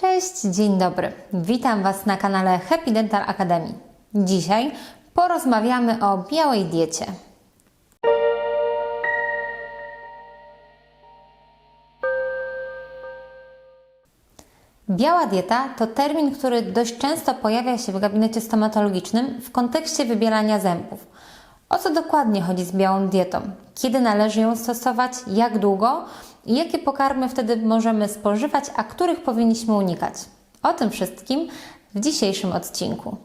Cześć, dzień dobry. Witam Was na kanale Happy Dental Academy. Dzisiaj porozmawiamy o białej diecie. Biała dieta to termin, który dość często pojawia się w gabinecie stomatologicznym w kontekście wybielania zębów. O co dokładnie chodzi z białą dietą? Kiedy należy ją stosować? Jak długo? I jakie pokarmy wtedy możemy spożywać, a których powinniśmy unikać? O tym wszystkim w dzisiejszym odcinku.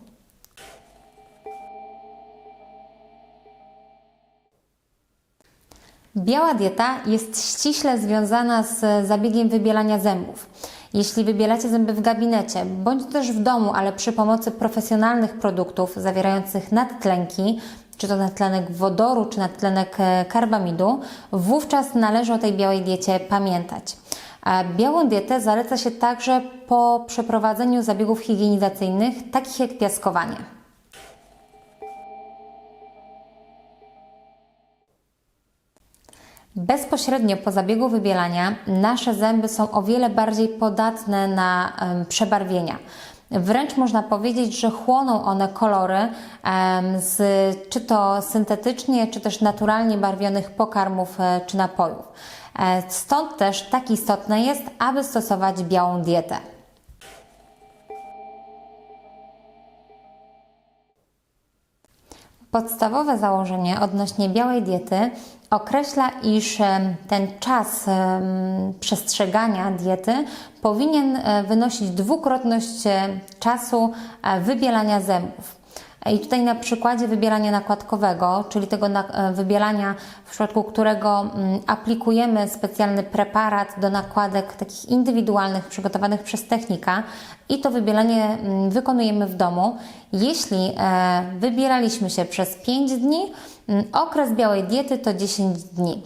Biała dieta jest ściśle związana z zabiegiem wybielania zębów. Jeśli wybielacie zęby w gabinecie bądź też w domu, ale przy pomocy profesjonalnych produktów zawierających nadtlenki, czy to nadtlenek wodoru, czy nadtlenek e, karbamidu, wówczas należy o tej białej diecie pamiętać. Białą dietę zaleca się także po przeprowadzeniu zabiegów higienizacyjnych, takich jak piaskowanie. Bezpośrednio po zabiegu wybielania nasze zęby są o wiele bardziej podatne na przebarwienia. Wręcz można powiedzieć, że chłoną one kolory z czy to syntetycznie, czy też naturalnie barwionych pokarmów e, czy napojów. E, Stąd też tak istotne jest, aby stosować białą dietę. Podstawowe założenie odnośnie białej diety określa, iż ten czas przestrzegania diety powinien e, wynosić dwukrotność e, czasu e, wybielania zębów. I tutaj na przykładzie wybielania nakładkowego, czyli tego e, wybielania, w przypadku którego mm, aplikujemy specjalny preparat do nakładek takich indywidualnych przygotowanych przez technika i to wybielanie mm, wykonujemy w domu. Jeśli e, wybieraliśmy się przez 5 dni, mm, okres białej diety to 10 dni.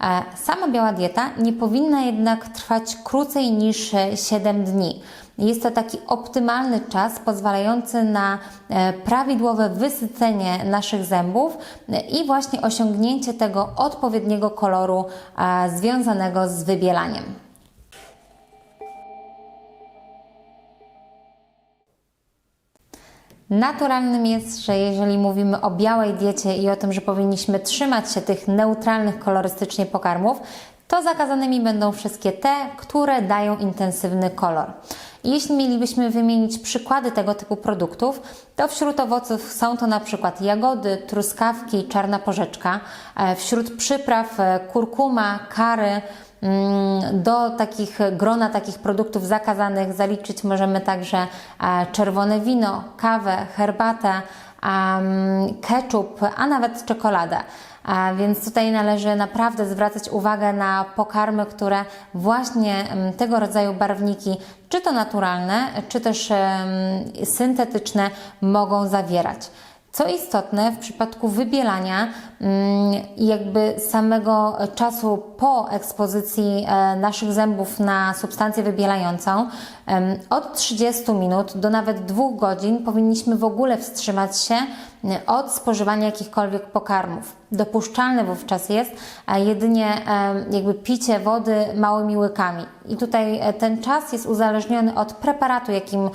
E, Sama biała dieta nie powinna jednak trwać krócej niż e, 7 dni. Jest to taki optymalny czas pozwalający na e, prawidłowe wysycenie naszych zębów e, i właśnie osiągnięcie tego odpowiedniego koloru związanego z wybielaniem. Naturalnym jest, że jeżeli mówimy o białej diecie i o tym, że powinniśmy trzymać się tych neutralnych kolorystycznie pokarmów, to zakazanymi będą wszystkie te, które dają intensywny kolor. Jeśli mielibyśmy wymienić przykłady tego typu produktów, to wśród owoców są to na przykład jagody, truskawki, czarna porzeczka. E, Wśród przypraw e, kurkuma, kary, Mm, Do takich grona takich produktów zakazanych zaliczyć możemy także e, czerwone wino, kawę, herbatę, em, ketchup, a nawet czekoladę. Więc tutaj należy naprawdę zwracać uwagę na pokarmy, które właśnie tego rodzaju barwniki, czy to naturalne, czy też syntetyczne, mogą zawierać. Co istotne, w przypadku wybielania mm, jakby samego czasu po ekspozycji e, naszych zębów na substancję wybielającą, od 30 minut do nawet 2 godzin powinniśmy w ogóle wstrzymać się od spożywania jakichkolwiek pokarmów. Dopuszczalne wówczas jest e, jedynie em, jakby picie wody małymi łykami. I tutaj e, ten czas jest uzależniony od preparatu, jakim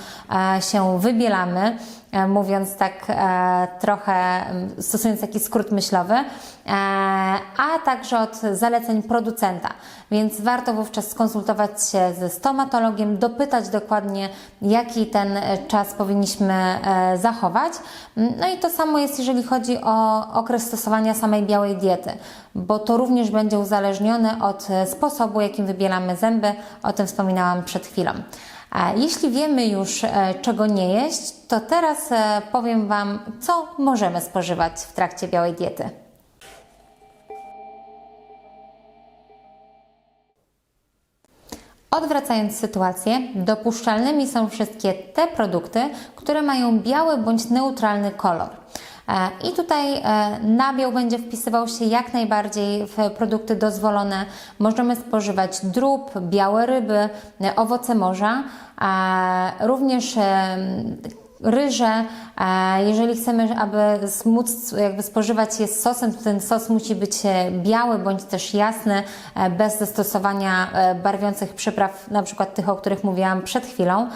e, się wybielamy e, mówiąc tak e, trochę, stosując taki skrót myślowy, e, a także od zaleceń producenta. Więc warto wówczas skonsultować się ze stomatologiem, dopytać dokładnie, jaki ten e, czas powinniśmy e, zachować. No i to samo jest, jeżeli chodzi o okres stosowania samej białej diety, bo to również będzie uzależnione od e, sposobu, jakim wybielamy zęby. O tym wspominałam przed chwilą. Jeśli wiemy już, e, czego nie jeść, to teraz e, powiem Wam, co możemy spożywać w trakcie białej diety. Odwracając sytuację, dopuszczalnymi są wszystkie te produkty, które mają biały bądź neutralny kolor. E, I tutaj e, nabiał będzie wpisywał się jak najbardziej w produkty dozwolone. Możemy spożywać drób, białe ryby, e, owoce morza, również ryże. E, Jeżeli chcemy, aby móc jakby spożywać je z sosem, to ten sos musi być e, biały bądź też jasny, e, bez zastosowania barwiących przypraw, na przykład tych, o których mówiłam przed chwilą.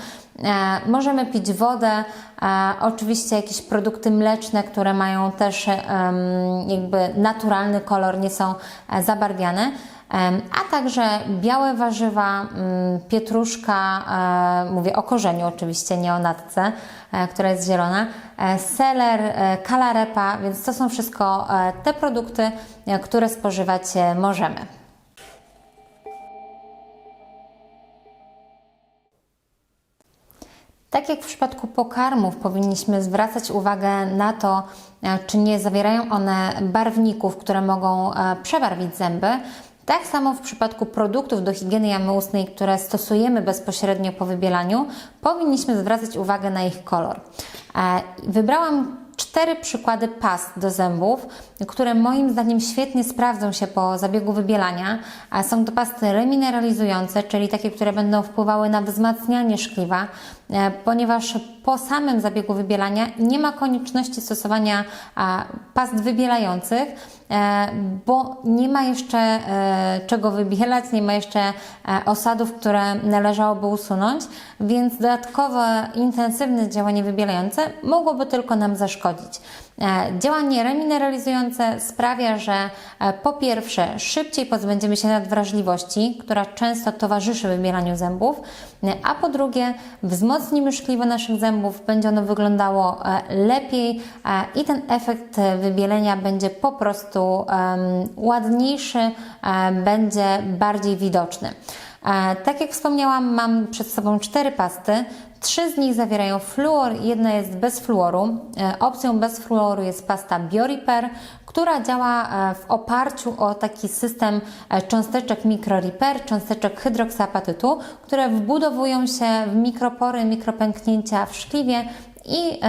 Możemy pić wodę, oczywiście jakieś produkty mleczne, które mają też jakby naturalny kolor, nie są zabarwiane. A także białe warzywa, mm, pietruszka, e, mówię o korzeniu oczywiście, nie o natce, e, która jest zielona, e, seler, kalarepa, więc to są wszystko te produkty, które spożywać możemy. Tak jak w przypadku pokarmów powinniśmy zwracać uwagę na to, czy nie zawierają one barwników, które mogą przebarwić zęby, tak samo w przypadku produktów do higieny jamy ustnej, które stosujemy bezpośrednio po wybielaniu, powinniśmy zwracać uwagę na ich kolor. E, Wybrałam cztery przykłady past do zębów, które moim zdaniem świetnie sprawdzą się po zabiegu wybielania. A Są to pasty remineralizujące, czyli takie, które będą wpływały na wzmacnianie szkliwa, e, ponieważ po samym zabiegu wybielania nie ma konieczności stosowania past wybielających, e, bo nie ma jeszcze e, czego wybielać, nie ma jeszcze e, osadów, które należałoby usunąć, więc dodatkowe intensywne działanie wybielające mogłoby tylko nam zaszkodzić. E, Działanie remineralizujące sprawia, że e, po pierwsze szybciej pozbędziemy się nadwrażliwości, która często towarzyszy wybielaniu zębów, e, a po drugie wzmocnimy szkliwo naszych zębów, będzie ono wyglądało lepiej i ten efekt wybielenia będzie po prostu ładniejszy, będzie bardziej widoczny. Tak jak wspomniałam, mam przed sobą cztery pasty. Trzy z nich zawierają fluor, jedna jest bez fluoru. E, Opcją bez fluoru jest pasta BioRepair, która działa e, w oparciu o taki system e, cząsteczek MicroRepair, cząsteczek hydroksapatytu, które wbudowują się w mikropory, mikropęknięcia w szkliwie i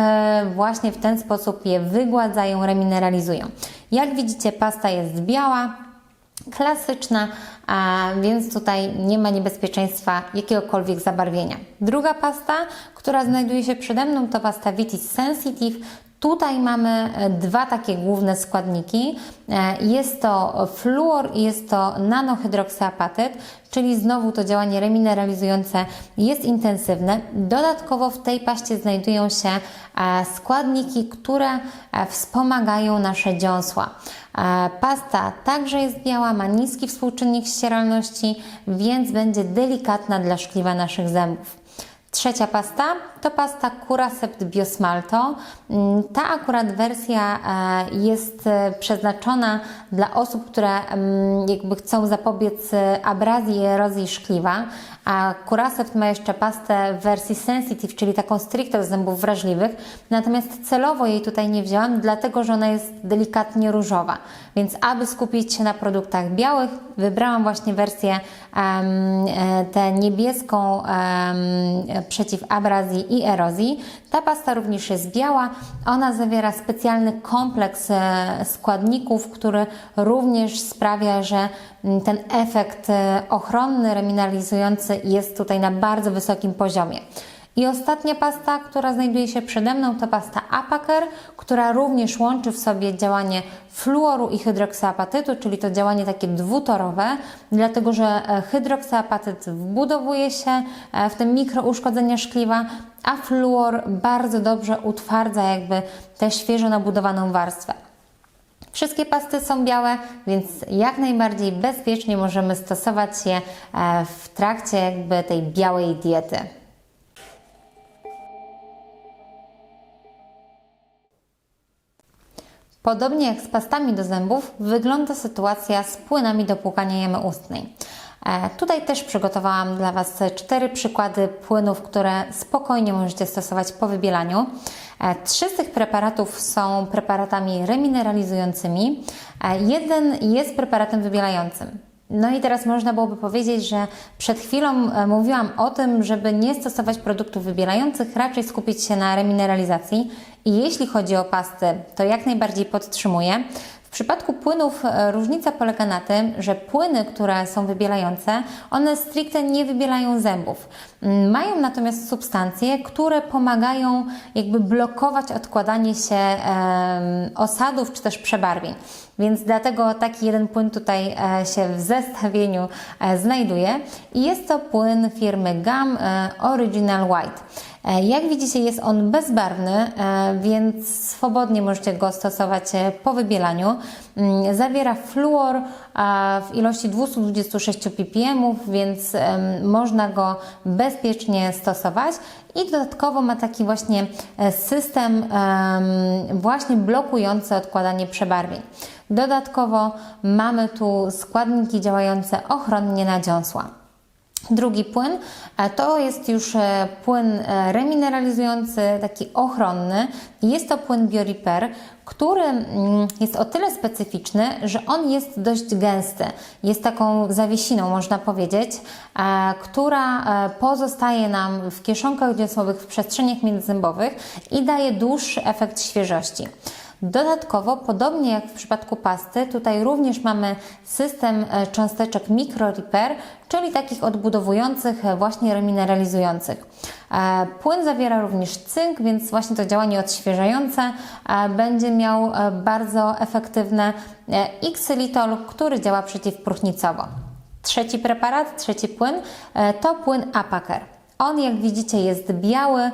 właśnie w ten sposób je wygładzają, remineralizują. Jak widzicie, pasta jest biała, klasyczna, więc tutaj nie ma niebezpieczeństwa jakiegokolwiek zabarwienia. Druga pasta, która znajduje się przede mną, to pasta Vitis Sensitive. Tutaj mamy e, dwa takie główne składniki. E, Jest to fluor i jest to nanohydroksyapatyt, czyli znowu to działanie remineralizujące jest intensywne. Dodatkowo w tej paście znajdują się e, składniki, które wspomagają nasze dziąsła. Pasta także jest biała, ma niski współczynnik ścieralności, więc będzie delikatna dla szkliwa naszych zębów. Trzecia pasta to pasta Curacept Biosmalto. Mm, Ta akurat wersja e, jest e, przeznaczona dla osób, które mm, jakby chcą zapobiec e, abrazji i erozji szkliwa, a Curacept ma jeszcze pastę w wersji sensitive, czyli taką stricte do zębów wrażliwych. Natomiast celowo jej tutaj nie wzięłam, dlatego że ona jest delikatnie różowa. Więc aby skupić się na produktach białych, wybrałam właśnie wersję e, tę niebieską em, przeciw abrazji i erozji. Ta pasta również jest biała. Ona zawiera specjalny kompleks e, składników, który również sprawia, że mm, ten efekt e, ochronny, remineralizujący jest tutaj na bardzo wysokim poziomie. I ostatnia pasta, która znajduje się przede mną, to pasta Apaker, która również łączy w sobie działanie fluoru i hydroksyapatytu, czyli to działanie takie dwutorowe, dlatego że e, hydroksyapatyt wbudowuje się e, w te mikrouszkodzenia szkliwa, a fluor bardzo dobrze utwardza jakby tę świeżo nabudowaną warstwę. Wszystkie pasty są białe, więc jak najbardziej bezpiecznie możemy stosować je e, w trakcie jakby tej białej diety. Podobnie jak z pastami do zębów, wygląda sytuacja z płynami do płukania jamy ustnej. E, Tutaj też przygotowałam dla Was cztery przykłady płynów, które spokojnie możecie stosować po wybielaniu. E, Trzy z tych preparatów są preparatami remineralizującymi. E, Jeden jest preparatem wybielającym. No i teraz można byłoby powiedzieć, że przed chwilą mówiłam o tym, żeby nie stosować produktów wybielających, raczej skupić się na remineralizacji. I jeśli chodzi o pasty, to jak najbardziej podtrzymuję. W przypadku płynów e, różnica polega na tym, że płyny, które są wybielające, one stricte nie wybielają zębów. Mm, Mają natomiast substancje, które pomagają jakby blokować odkładanie się osadów czy też przebarwień. Więc dlatego taki jeden płyn tutaj e, się w zestawieniu e, znajduje i jest to płyn firmy GAM Original White. E, Jak widzicie jest on bezbarwny, e, więc swobodnie możecie go stosować e, po wybielaniu. Mm, Zawiera fluor w ilości 226 ppm, więc można go bezpiecznie stosować i dodatkowo ma taki właśnie system em, właśnie blokujący odkładanie przebarwień. Dodatkowo mamy tu składniki działające ochronnie na dziąsła. Drugi płyn e, to jest już e, płyn e, remineralizujący, taki ochronny. Jest to płyn BioRepair, który mm, jest o tyle specyficzny, że on jest dość gęsty. Jest taką zawiesiną, można powiedzieć, która pozostaje nam w kieszonkach dziąsłowych, w przestrzeniach międzyzębowych i daje dłuższy efekt świeżości. Dodatkowo, podobnie jak w przypadku pasty, tutaj również mamy system e, cząsteczek MicroRepair, czyli takich odbudowujących, e, właśnie remineralizujących. E, Płyn zawiera również cynk, więc właśnie to działanie odświeżające będzie miał bardzo efektywne i ksylitol, który działa przeciwpróchnicowo. Trzeci preparat, trzeci płyn to płyn Apaker. On, jak widzicie, jest biały,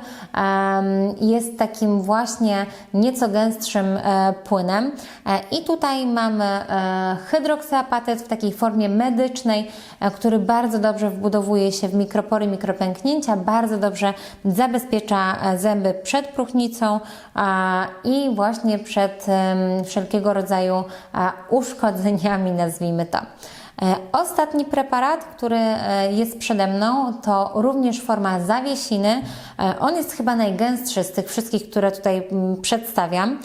jest takim właśnie nieco gęstszym e, płynem. E, I tutaj mamy e, hydroksyapatyt w takiej formie medycznej, który bardzo dobrze wbudowuje się w mikropory, mikropęknięcia, bardzo dobrze zabezpiecza zęby przed próchnicą i właśnie przed wszelkiego rodzaju uszkodzeniami, nazwijmy to. E, Ostatni preparat, który e, jest przede mną, to również forma zawiesiny. E, On jest chyba najgęstszy z tych wszystkich, które tutaj mm, przedstawiam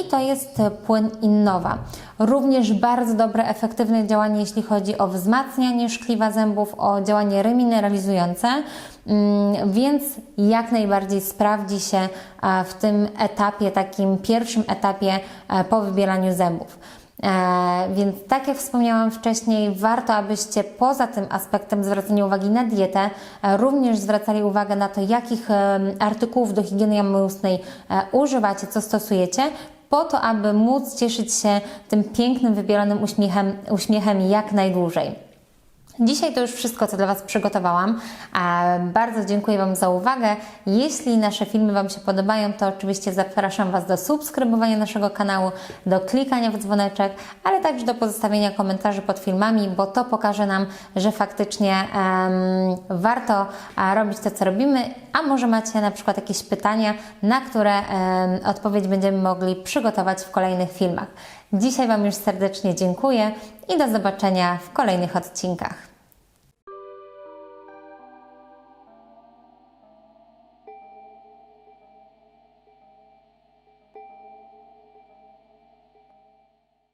i to jest płyn Innowa. Również bardzo dobre, efektywne działanie, jeśli chodzi o wzmacnianie szkliwa zębów, o działanie remineralizujące, Mm, więc jak najbardziej sprawdzi się w tym etapie, takim pierwszym etapie po wybielaniu zębów. E, więc tak jak wspomniałam wcześniej, warto abyście poza tym aspektem zwracania uwagi na dietę, e, również zwracali uwagę na to, jakich e, artykułów do higieny jamy ustnej używacie, co stosujecie, po to, aby móc cieszyć się tym pięknym, wybielanym uśmiechem, uśmiechem jak najdłużej. Dzisiaj to już wszystko, co dla Was przygotowałam. Bardzo dziękuję Wam za uwagę. Jeśli nasze filmy Wam się podobają, to oczywiście zapraszam Was do subskrybowania naszego kanału, do klikania w dzwoneczek, ale także do pozostawienia komentarzy pod filmami, bo to pokaże nam, że faktycznie em, warto robić to, co robimy, a może macie na przykład jakieś pytania, na które em, odpowiedź będziemy mogli przygotować w kolejnych filmach. Dzisiaj Wam już serdecznie dziękuję i do zobaczenia w kolejnych odcinkach.